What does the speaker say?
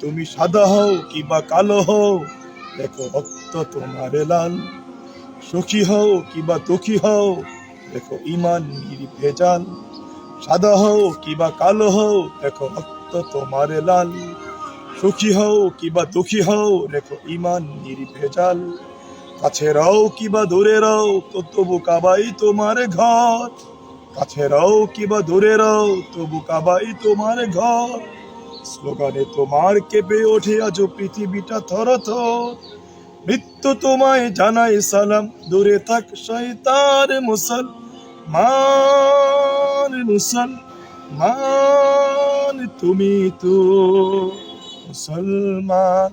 তুমি সাদা হও কিংবা কালো হও, দেখো রক্ত তোমার লাল সুখী হও কিংবা দুঃখী হও, দেখো ইমান নির্ভেজাল। সাদা হও কিংবা কালো হও, দেখো রক্ত তোমার লাল সুখী হও কিংবা দুঃখী হও, দেখো ইমান নির্ভেজাল। কাছে রও কিংবা দূরে রও, তো তবু কাবাই তোমার ঘর। কাছে রও কিংবা দূরে রও, তবু কাবাই তোমার ঘর। স্লোগানে তোমার কেঁপে ওঠে আজ পৃথিবীটা থর থর মৃত্যু তোমায় জানাই সালাম, দূরে থাক শৈতার মুসল, মান মুসল, মান তুমি তো মুসলমান।